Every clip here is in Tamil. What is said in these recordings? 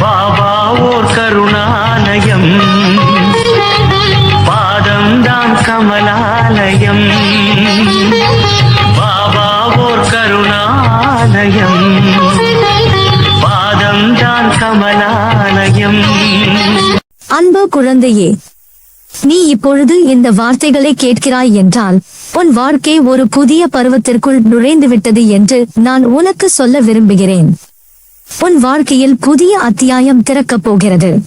பாபா ஓர் கருணாலயம். பாதம் தான் கமலாலயம். பாபா ஓர் கருணாலயம். பாதம் தான் கமலாலயம். அன்பு குழந்தையே நீ இப்பொழுது இந்த வார்த்தைகளை கேட்கிறாய் என்றால் உன் வாழ்க்கை ஒரு புதிய பருவத்திற்குள் நுழைந்து விட்டது என்று நான் உனக்கு சொல்ல விரும்புகிறேன். உன் வாழ்க்கையில் புதிய அத்தியாயம் திறக்கப் போகிறது.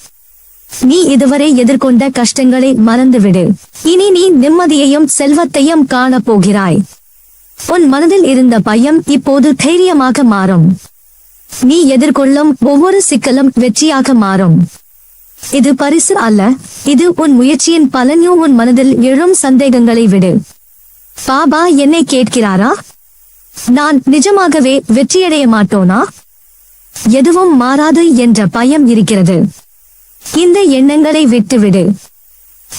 நீ இதுவரை எதிர்கொண்ட கஷ்டங்களை மறந்துவிடு. இனி நீ நிம்மதியையும் செல்வத்தையும் காணப் போகிறாய். உன் மனதில் இருந்த பயம் இப்போது தைரியமாக மாறும். நீ எதிர்கொள்ளும் ஒவ்வொரு சிக்கலும் வெற்றியாக மாறும். இது பரிசு அல்ல இது உன் முயற்சியின் பலனும் உன் மனதில் எழும் சந்தேகங்களை விடு. பாபா என்னை கேட்கிறாரா? நான் நிஜமாகவே வெற்றியடைய மாட்டோனா? எதுவும் மாறாது என்ற பயம் இருக்கிறது. இந்த எண்ணங்களை விட்டுவிடு.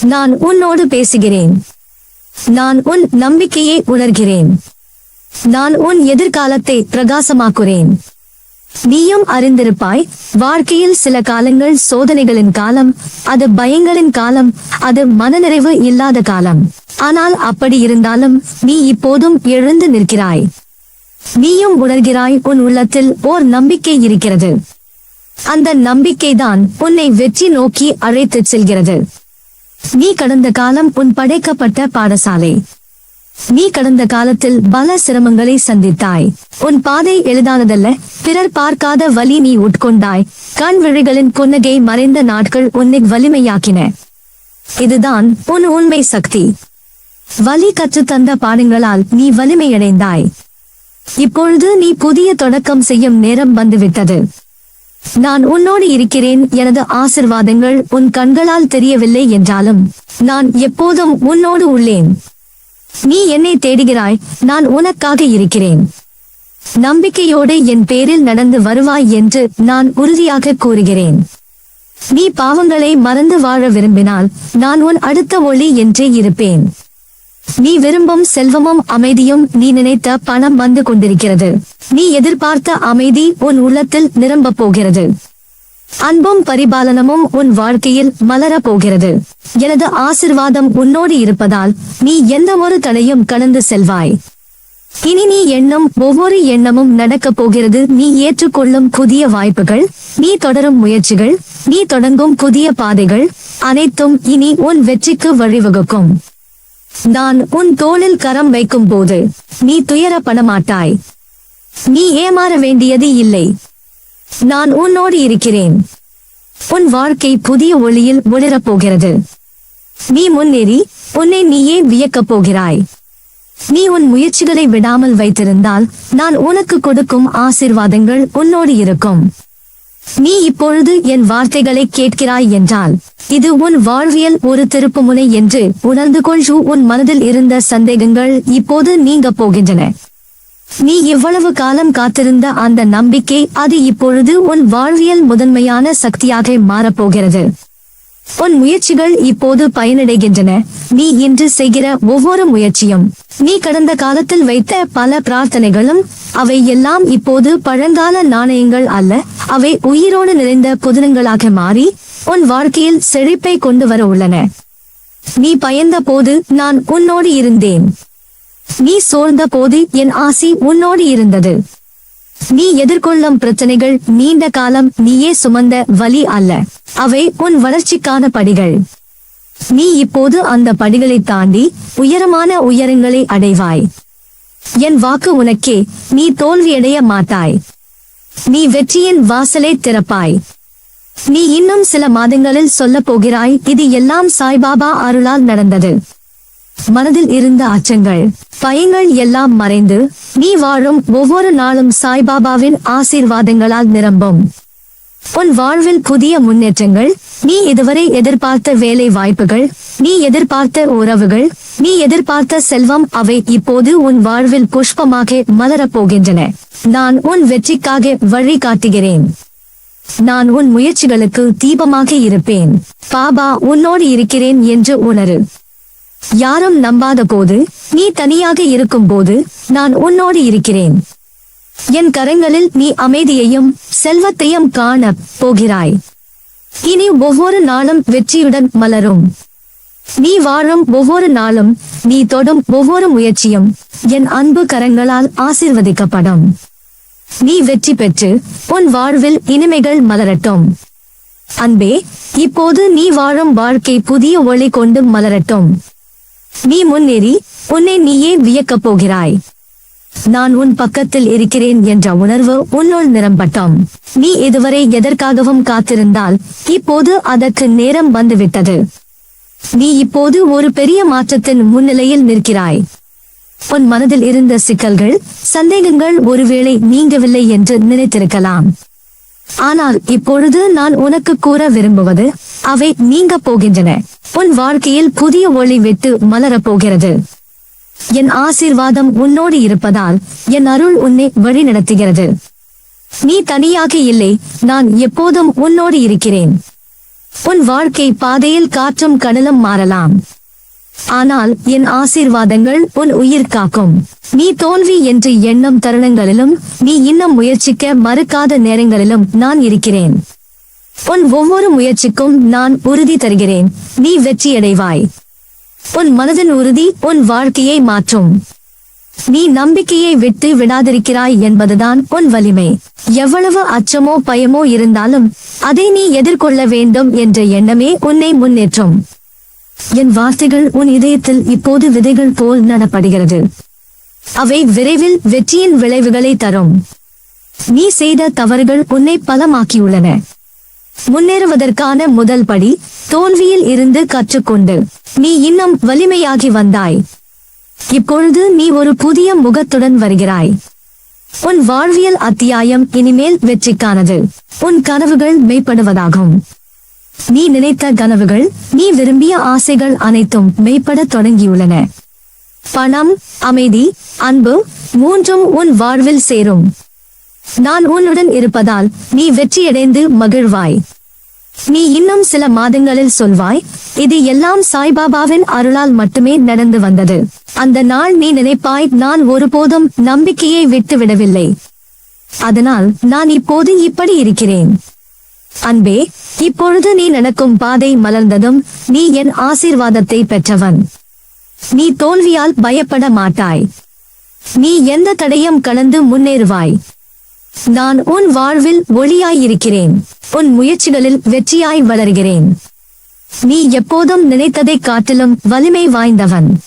நான் உன்னோடு பேசுகிறேன். நான் உன் நம்பிக்கையை உணர்கிறேன். நான் உன் எதிர்காலத்தை பிரகாசமாக்குறேன். நீயும் அறிந்திருப்பாய் வாழ்க்கையில் சில காலங்கள் சோதனைகளின் காலம் அது பயங்களின் காலம் அது மனநிறைவு இல்லாத காலம். ஆனால் அப்படி இருந்தாலும் நீ இப்போதும் எழுந்து நிற்கிறாய். நீயும் உணர்கிறாய் உன் உள்ளத்தில் ஓர் நம்பிக்கை இருக்கிறது. அந்த நம்பிக்கைதான் உன்னை வெற்றி நோக்கி அழைத்துச் செல்கிறது. நீ கடந்த காலம் உன் படைக்கப்பட்ட பாடசாலை. நீ கடந்த காலத்தில் பல சிரமங்களை சந்தித்தாய். உன் பாதை எளிதானதல்ல பிறர் பார்க்காத வலி நீ உட்கொண்டாய். கண் விழிகளின் புன்னகை மறைந்த நாட்கள் உன்னை வலிமையாக்கின. இதுதான் உன் உண்மை சக்தி. வலி கற்றுத் தந்த பாடங்களால் நீ வலிமையடைந்தாய். இப்பொழுது நீ புதிய தொடக்கம் செய்யும் நேரம் வந்துவிட்டது. நான் உன்னோடு இருக்கிறேன் எனது ஆசிர்வாதங்கள் உன் கண்களால் தெரியவில்லை என்றாலும் நான் எப்போதும் உன்னோடு உள்ளேன். நீ என்னை தேடுகிறாய் நான் உனக்காக இருக்கிறேன். நம்பிக்கையோடு என் பேரில் நடந்து வருவாய் என்று நான் உறுதியாக கூறுகிறேன். நீ பாவங்களை மறந்து வாழ விரும்பினால் நான் உன் அடுத்த ஒளி என்றே இருப்பேன். நீ விரும்பும் செல்வமும் அமைதியும் நீ நினைத்த பணம் வந்து கொண்டிருக்கிறது. நீ எதிர்பார்த்த அமைதி உன் உள்ளத்தில் நிரம்பப் போகிறது. அன்பும் பரிபாலனமும் உன் வாழ்க்கையில் மலரப் போகிறது. எனது ஆசிர்வாதம் உன்னோடு இருப்பதால் நீ எந்த ஒரு தடையும் கடந்து செல்வாய். இனி நீ எண்ணம் ஒவ்வொரு எண்ணமும் நடக்கப் போகிறது. நீ ஏற்றுக்கொள்ளும் புதிய வாய்ப்புகள் நீ தொடரும் முயற்சிகள் நீ தொடங்கும் புதிய பாதைகள் அனைத்தும் இனி உன் வெற்றிக்கு வழிவகுக்கும். நான் உன் தோளில் கரம் வைக்கும் போது நீ துயரப்பட மாட்டாய் நீ ஏமாற வேண்டியது இல்லை. நான் உன்னோடு இருக்கிறேன். உன் வாழ்க்கை புதிய ஒளியில் ஒளிரப்போகிறது. நீ முன்னேறி உன்னை நீயே வியக்கப் போகிறாய். நீ உன் முயற்சிகளை விடாமல் வைத்திருந்தால் நான் உனக்கு கொடுக்கும் ஆசிர்வாதங்கள் உன்னோடு இருக்கும். நீ இப்பொழுது என் வார்த்தைகளை கேட்கிறாய் என்றால் இது உன் வாழ்வியல் ஒரு திருப்புமுனை என்று உணர்ந்து கொள்ளும் உன் மனதில் இருந்த சந்தேகங்கள் இப்போது நீங்க போகின்றன. நீ இவ்வளவு காலம் காத்திருந்த அந்த நம்பிக்கை அது இப்பொழுது உன் வாழ்வியல் முதன்மையான சக்தியாக மாறப்போகிறது உன் முயற்சிகள் இப்போது பயனடைகின்றன. நீ இன்று செய்கிற ஒவ்வொரு முயற்சியும் நீ கடந்த காலத்தில் வைத்த பல பிரார்த்தனைகளும் அவை எல்லாம் இப்போது பழங்கால நாணயங்கள் அல்ல. அவை உயிரோடு நிறைந்த புதினங்களாக மாறி உன் வாழ்க்கையில் செழிப்பை கொண்டு வர உள்ளன. நீ பயந்த போது நான் உன்னோடு இருந்தேன். நீ சோர்ந்த போது என் ஆசி உன்னோடு இருந்தது. நீ எதிர்கொள்ளும் பிரச்சனைகள் நீண்ட காலம் நீயே சுமந்த வலி அல்ல. அவை உன் வளர்ச்சிக்கான படிகள். நீ இப்போது அந்த படிகளை தாண்டி உயரமான உயரங்களை அடைவாய். என் வாக்கு உனக்கே நீ தோல்வியடைய மாட்டாய். நீ வெற்றியின் வாசலை திறப்பாய். நீ இன்னும் சில மாதங்களில் சொல்லப் போகிறாய் இது எல்லாம் சாய்பாபா அருளால் நடந்தது. மனதில் இருந்த அச்சங்கள். பயங்கள் எல்லாம் மறைந்து நீ வாழும் ஒவ்வொரு நாளும் சாய்பாபாவின் ஆசீர்வாதங்களால் நிரம்பும். உன் வாழ்வில் புதிய முன்னேற்றங்கள் நீ இதுவரை எதிர்பார்த்த வேலை வாய்ப்புகள் நீ எதிர்பார்த்த உறவுகள் நீ எதிர்பார்த்த செல்வம் அவை இப்போது உன் வாழ்வில் புஷ்பமாக மலரப் போகின்றன நான் உன் வெற்றிக்காக வழி காட்டுகிறேன். நான் உன் முயற்சிகளுக்கு தீபமாக இருப்பேன். பாபா உன்னோடு இருக்கிறேன் என்று உணரு. யாரும் நம்பாத போது நீ தனியாக இருக்கும் போது நான் உன்னோடு இருக்கிறேன். என் கரங்களில் நீ அமைதியையும் செல்வத்தையும் காண போகிறாய். இனி ஒவ்வொரு நாளும் வெற்றியுடன் மலரும். நீ வாழும் ஒவ்வொரு நாளும் நீ தொடும் ஒவ்வொரு முயற்சியும் என் அன்பு கரங்களால் ஆசிர்வதிக்கப்படும். நீ வெற்றி பெற்று உன் வாழ்வில் இனிமைகள் மலரட்டும். அன்பே இப்போது நீ வாழும் வாழ்க்கை புதிய ஒளி கொண்டு மலரட்டும். நீ முன்னேறி உன்னை நீயே வியக்கப் போகிறாய். நான் உன் பக்கத்தில் இருக்கிறேன் என்ற உணர்வு உன்னுள் நிரம்பட்டும். நீ இதுவரை எதற்காகவும் காத்திருந்தால் இப்போது அதற்கு நேரம் வந்துவிட்டது. நீ இப்போது ஒரு பெரிய மாற்றத்தின் முன்னிலையில் நிற்கிறாய். உன் மனதில் இருந்த சிக்கல்கள் சந்தேகங்கள் ஒருவேளை நீங்கவில்லை என்று நினைத்திருக்கலாம். ஆனால் இப்பொழுது நான் உனக்கு கூற விரும்புவது அவை நீங்க போகின்றன. உன் வாழ்க்கையில் புதிய ஒளி விட்டு மலரப் போகிறது. என் ஆசீர்வாதம் உன்னோடு இருப்பதால் என் அருள் உன்னை வழி நடத்துகிறது நீ தனியாக இல்லை நான் எப்போதும் உன்னோடு இருக்கிறேன். உன் வாழ்க்கை பாதையில் காற்றும் கடலும் மாறலாம். ஆனால் என் ஆசீர்வாதங்கள் உன் உயிர் காக்கும். நீ தோல்வி என்று எண்ணம் தருணங்களிலும் நீ இன்னும் முயற்சிக்க மறுக்காத நேரங்களிலும் நான் இருக்கிறேன். உன் ஒவ்வொரு முயற்சிக்கும் நான் உறுதி தருகிறேன். நீ வெற்றியடைவாய். உன் மனதின் உறுதி உன் வாழ்க்கையை மாற்றும். நீ நம்பிக்கையை விட்டு விடாதிருக்கிறாய் என்பதுதான் உன் வலிமை. எவ்வளவு அச்சமோ பயமோ இருந்தாலும் அதை நீ எதிர்கொள்ள வேண்டும் என்ற எண்ணமே உன்னை முன்னேற்றும். என் வார்த்தைகள் உன் இதயத்தில் இப்போது விதைகள் போல் நடப்படுகிறது. அவை விரைவில் வெற்றியின் விளைவுகளை தரும். நீ செய்த தவறுகள் உன்னை பலமாக்கியுள்ளன. முன்னேறுவதற்கான முதல் படி தோல்வியில் இருந்து கற்றுக்கொண்டு நீ இன்னும் வலிமையாகி வந்தாய். இப்பொழுது நீ ஒரு புதிய முகத்துடன் வருகிறாய். உன் வாழ்வியல் அத்தியாயம் இனிமேல் வெற்றிக்கானது. உன் கனவுகள் மெய்ப்படுவதாகும் நீ நினைத்த கனவுகள் நீ விரும்பிய ஆசைகள் அனைத்தும் மெய்ப்படத் தொடங்கியுள்ளன. பணம் அமைதி அன்பு மூன்றும் உன் வாழ்வில் சேரும். நான் உன்னுடன் இருப்பதால் நீ வெற்றியடைந்து மகிழ்வாய். நீ இன்னும் சில மாதங்களில் சொல்வாய் இது எல்லாம் சாய்பாபாவின் அருளால் மட்டுமே நடந்து வந்தது. அந்த நாள் நீ நினைப்பாய் நான் ஒருபோதும் நம்பிக்கையை விட்டு விடவில்லை அதனால் நான் இப்போது இப்படி இருக்கிறேன். அன்பே இப்பொழுது நீ நடக்கும் பாதை மலர்ந்ததும் நீ என் ஆசீர்வாதத்தை பெற்றவன். நீ தோல்வியால் பயப்பட மாட்டாய். நீ எந்த தடையும் கடந்து முன்னேறுவாய். நான் உன் வாழ்வில் ஒளியாயிருக்கிறேன். உன் முயற்சிகளில் வெற்றியாய் வளர்கிறேன். நீ எப்போதும் நினைத்ததைக் காட்டிலும் வலிமை வாய்ந்தவன்.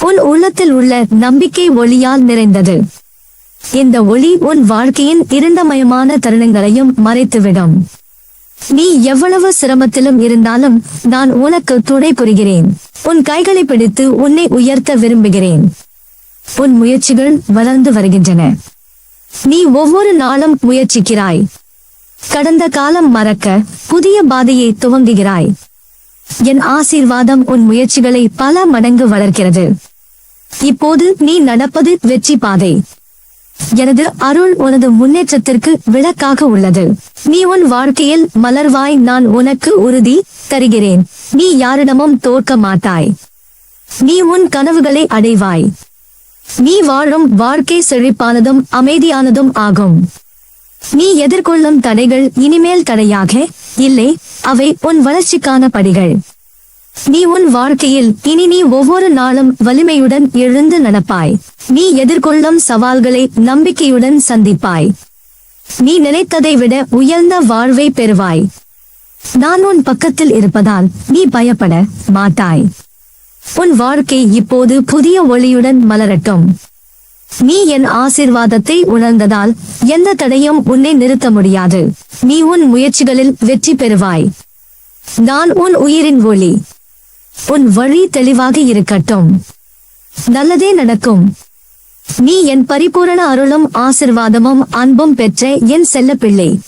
உன் உள்ளத்தில் உள்ள நம்பிக்கை ஒளியால் நிறைந்தது. இந்த ஒளி உன் வாழ்க்கையின் இருண்டமயமான தருணங்களையும் மறைத்துவிடும். நீ எவ்வளவு சிரமத்திலும் இருந்தாலும் நான் உனக்கு துணை புரிகிறேன். உன் கைகளை பிடித்து உன்னை உயர்த்த விரும்புகிறேன். உன் முயற்சிகள் வளர்ந்து வருகின்றன. நீ ஒவ்வொரு நாளும் முயற்சிக்கிறாய். கடந்த காலம் மறக்க புதிய பாதையை துவங்குகிறாய். என் ஆசீர்வாதம் உன் முயற்சிகளை பல மடங்கு வளர்க்கிறது. இப்போது நீ நடப்பது வெற்றி பாதை. எனது அருள் உனது முன்னேற்றத்திற்கு விளக்காக உள்ளது. நீ உன் வாழ்க்கையில் மலர்வாய் நான் உனக்கு உறுதி தருகிறேன். நீ யாரிடமும் தோற்க மாட்டாய். நீ உன் கனவுகளை அடைவாய். நீ வாழும் வாழ்க்கை செழிப்பானதும் அமைதியானதும் ஆகும். நீ எதிர்கொள்ளும் தடைகள் இனிமேல் தடையாக இல்லை. அவை உன் வளர்ச்சிக்கான படிகள். நீ உன் வாழ்க்கையில் இனி நீ ஒவ்வொரு நாளும் வலிமையுடன் எழுந்து நடப்பாய். நீ எதிர்கொள்ளும் சவால்களை நம்பிக்கையுடன் சந்திப்பாய். நீ நினைத்ததை விட உயர்ந்த வாழ்வை பெறுவாய். நான் உன் பக்கத்தில் இருப்பதால் நீ பயப்பட மாட்டாய். உன் வாழ்க்கை இப்போது புதிய ஒளியுடன் மலரட்டும். நீ என் ஆசிர்வாதத்தை உணர்ந்ததால் எந்த தடையும் உன்னை நிறுத்த முடியாது. நீ உன் முயற்சிகளில் வெற்றி பெறுவாய். நான் உன் உயிரின் ஒளி. உன் வழி தெளிவாக இருக்கட்டும். நல்லதே நடக்கும். நீ என் பரிபூரண அருளும் ஆசிர்வாதமும் அன்பும் பெற்ற என் செல்ல பிள்ளை